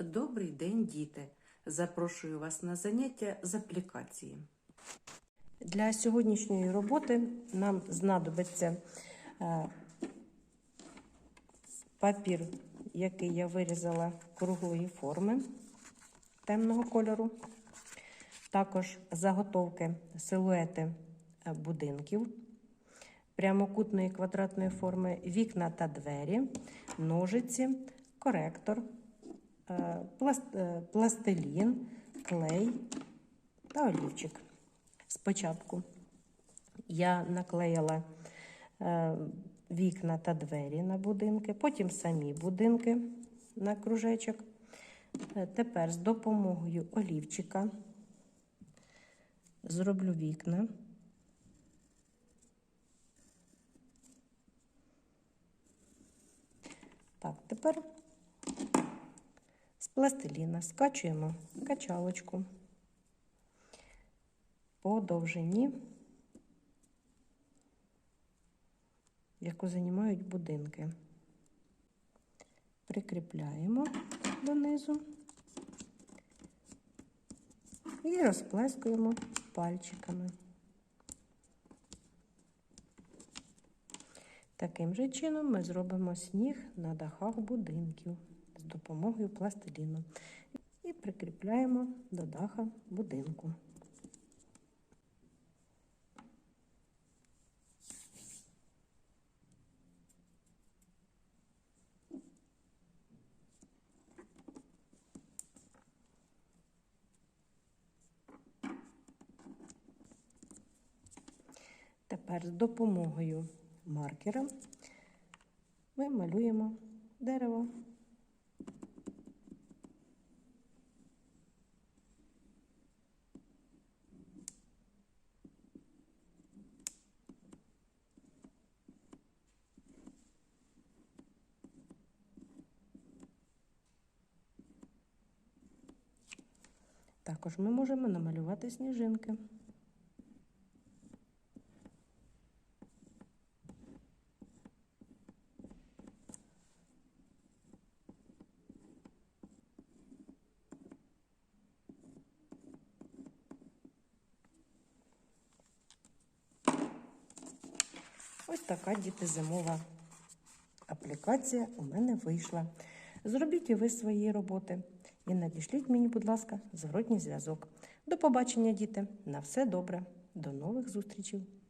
Добрий день, діти! Запрошую вас на заняття з аплікації. Для сьогоднішньої роботи нам знадобиться е, папір, який я вирізала круглої форми темного кольору, також заготовки силуети е, будинків прямокутної квадратної форми, вікна та двері, ножиці, коректор, пластилін, клей та олівчик. Спочатку я наклеїла е, вікна та двері на будинки, потім самі будинки на кружечок. Е, Тепер з допомогою олівчика зроблю вікна. Так, тепер пластиліна скачуємо качалочку по довжині, яку займають будинки. Прикріпляємо донизу і розплескуємо пальчиками. Таким же чином ми зробимо сніг на дахах будинків з допомогою пластиліну і прикріпляємо до даха будинку. Тепер з допомогою маркера ми малюємо дерево. Також ми можемо намалювати сніжинки. Ось така діти зимова аплікація у мене вийшла. Зробіть і ви свої роботи і надішліть мені, будь ласка, зворотній зв'язок. До побачення, діти! На все добре, до нових зустрічей!